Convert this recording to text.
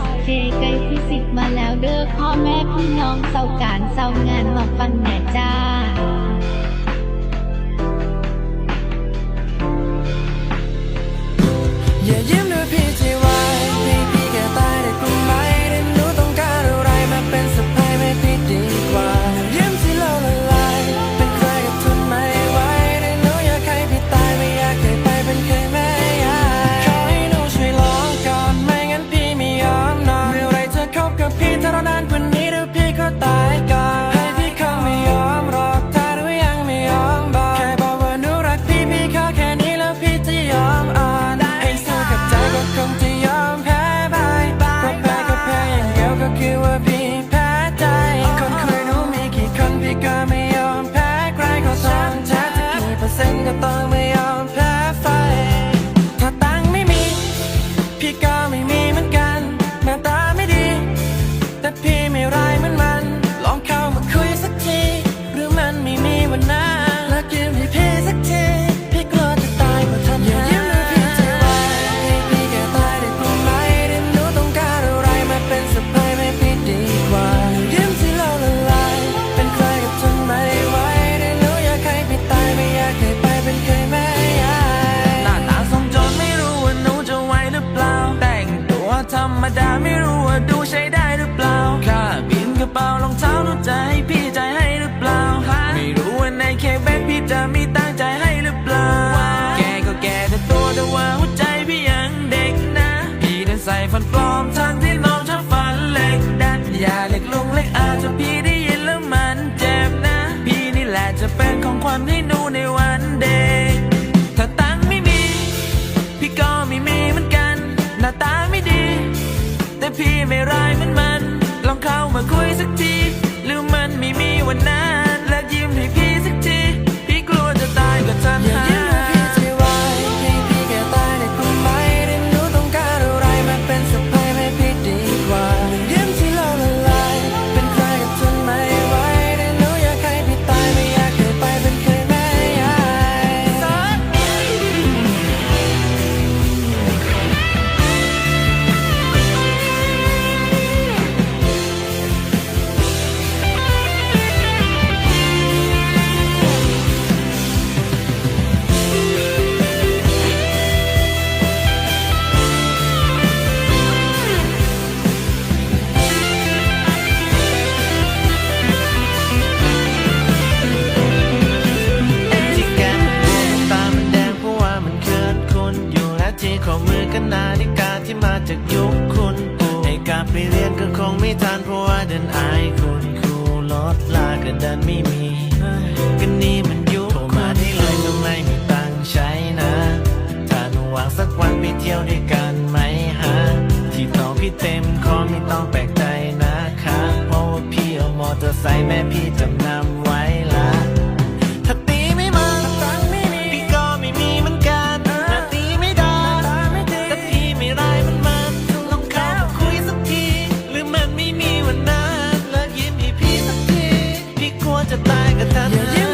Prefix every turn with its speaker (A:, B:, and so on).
A: SK ไกลพิสิทมาแล้วเด้อพ่อแม่พี่น้องเสาการเสางานมาฟังแหน่จ้า
B: องเท้าน้อใจพี่ใจให้หรือเปล่าฮะไม่รู้ว่าในเคแบงพี่จะมีตั้งใจให้หรือเปล่า แกก็แกแต่ตัวแต่ว่าหัวใจพี่ยังเด็กนะ พี่นั้นใส่ฟันปลอมทั้งที่น้องชอบฟันเล็กดัดอย่าเล็กลงเล็กอาจจะพี่ได้ยินแล้วมันเจ็บนะ พี่นี่แหละจะเป็นของความให้หนูในวันเด็กถ้าตังไม่มี พี่ก็ไม่มีเหมือนกัน หน้าตาไม่ดี แต่พี่ไม่ร้าย when I ับนาฬิกาที่มาจากยุคคุณปู่ไอการไปเรียนก็คงไม่ทันเพราะว่าเดินอายคุณครูลดลาก็ดันไม่มี มันไม่มีวันนั้นเลิกยิ้มให้พี่สักทีพี่กลัวจะตายกับทัน